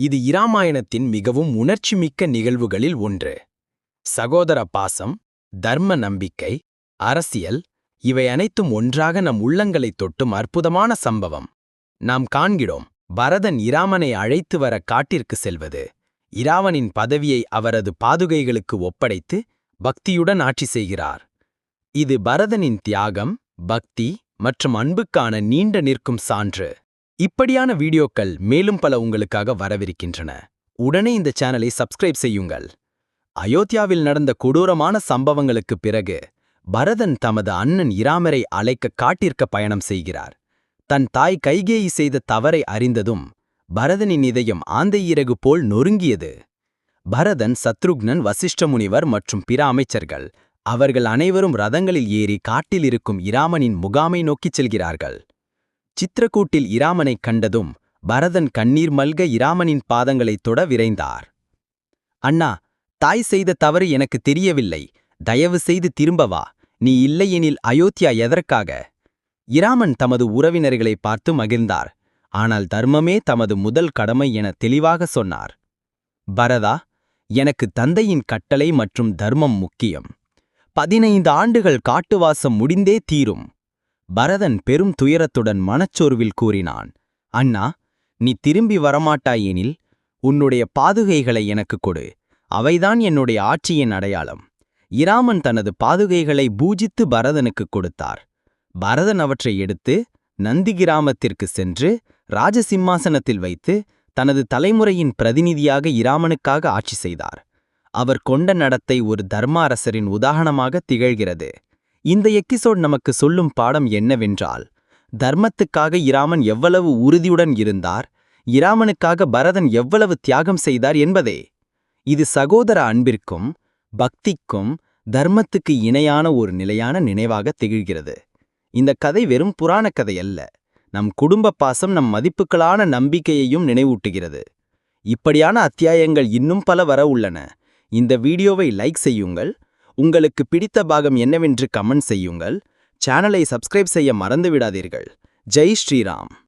இது இராமாயணத்தின் மிகவும் உணர்ச்சிமிக்க நிகழ்வுகளில் ஒன்று. சகோதர பாசம் தர்ம நம்பிக்கை அரசியல் இவை அனைத்தும் ஒன்றாக நம் உள்ளங்களைத் தொட்டும் அற்புதமான சம்பவம். நாம் காண்கிறோம் பரதன் இராமனை அழைத்து வர காட்டிற்கு செல்வது இராவனின் பதவியை அவரது பாதுகைகளுக்கு ஒப்படைத்து பக்தியுடன் ஆட்சி செய்கிறார். இது பரதனின் தியாகம் பக்தி மற்றும் அன்புக்கான நீண்ட நிற்கும் சான்று. இப்படியான வீடியோக்கள் மேலும் பல உங்களுக்காக வரவிருக்கின்றன. உடனே இந்த சேனலை சப்ஸ்கிரைப் செய்யுங்கள். அயோத்தியாவில் நடந்த கொடூரமான சம்பவங்களுக்குப் பிறகு பரதன் தமது அண்ணன் இராமரை அழைக்க காட்டிற்க பயணம் செய்கிறார். தன் தாய் கைகேயி செய்த தவறை அறிந்ததும் பரதனின் இதயம் ஆந்தை இறகு போல் நொறுங்கியது. பரதன் சத்ருக்னன் வசிஷ்ட முனிவர் மற்றும் பிற அமைச்சர்கள் அவர்கள் அனைவரும் ரதங்களில் ஏறி காட்டில் இருக்கும் இராமனின் முகாமை நோக்கிச் செல்கிறார்கள். சித்திரக்கூட்டில் இராமனைக் கண்டதும் பரதன் கண்ணீர் மல்க இராமனின் பாதங்களைத் தொட விரைந்தார். அண்ணா தாய் செய்த தவறு எனக்கு தெரியவில்லை. தயவு செய்து திரும்ப வா. நீ இல்லையெனில் அயோத்தியா எதற்காக? இராமன் தமது உறவினர்களை பார்த்து மகிழ்ந்தார். ஆனால் தர்மமே தமது முதல் கடமை என தெளிவாக சொன்னார். பரதா எனக்கு தந்தையின் கட்டளை மற்றும் தர்மம் முக்கியம். பதினைந்து ஆண்டுகள் காட்டுவாசம் முடிந்தே தீரும். பரதன் பெரும் துயரத்துடன் மனச்சோர்வில் கூறினான் அண்ணா நீ திரும்பி வரமாட்டாயெனில் உன்னுடைய பாதுகைகளை எனக்கு கொடு. அவைதான் என்னுடைய ஆட்சியின் அடையாளம். இராமன் தனது பாதுகைகளை பூஜித்து பரதனுக்கு கொடுத்தார். பரதன் அவற்றை எடுத்து நந்தி கிராமத்திற்கு சென்று ராஜசிம்மாசனத்தில் வைத்து தனது தலைமுறையின் பிரதிநிதியாக இராமனுக்காக ஆட்சி செய்தார். அவர் கொண்ட நடத்தை ஒரு தர்ம அரசரின் உதாரணமாக திகழ்கிறது. இந்த எபிசோட் நமக்கு சொல்லும் பாடம் என்னவென்றால் தர்மத்துக்காக இராமன் எவ்வளவு உறுதியுடன் இருந்தார் இராமனுக்காக பரதன் எவ்வளவு தியாகம் செய்தார் என்பதே. இது சகோதர அன்பிற்கும் பக்திக்கும் தர்மத்துக்கு இணையான ஒரு நிலையான நினைவாக திகழ்கிறது. இந்த கதை வெறும் புராணக் கதை அல்ல நம் குடும்ப பாசம் நம் மதிப்புகளான நம்பிக்கையையும் நினைவூட்டுகிறது. இப்படியான அத்தியாயங்கள் இன்னும் பல வர உள்ளன. இந்த வீடியோவை லைக் செய்யுங்கள் உங்களுக்கு பிடித்த பாகம் என்னவென்று கமெண்ட் செய்யுங்கள். சேனலை சப்ஸ்கிரைப் செய்ய மறந்துவிடாதீர்கள். ஜெய் ஸ்ரீராம்.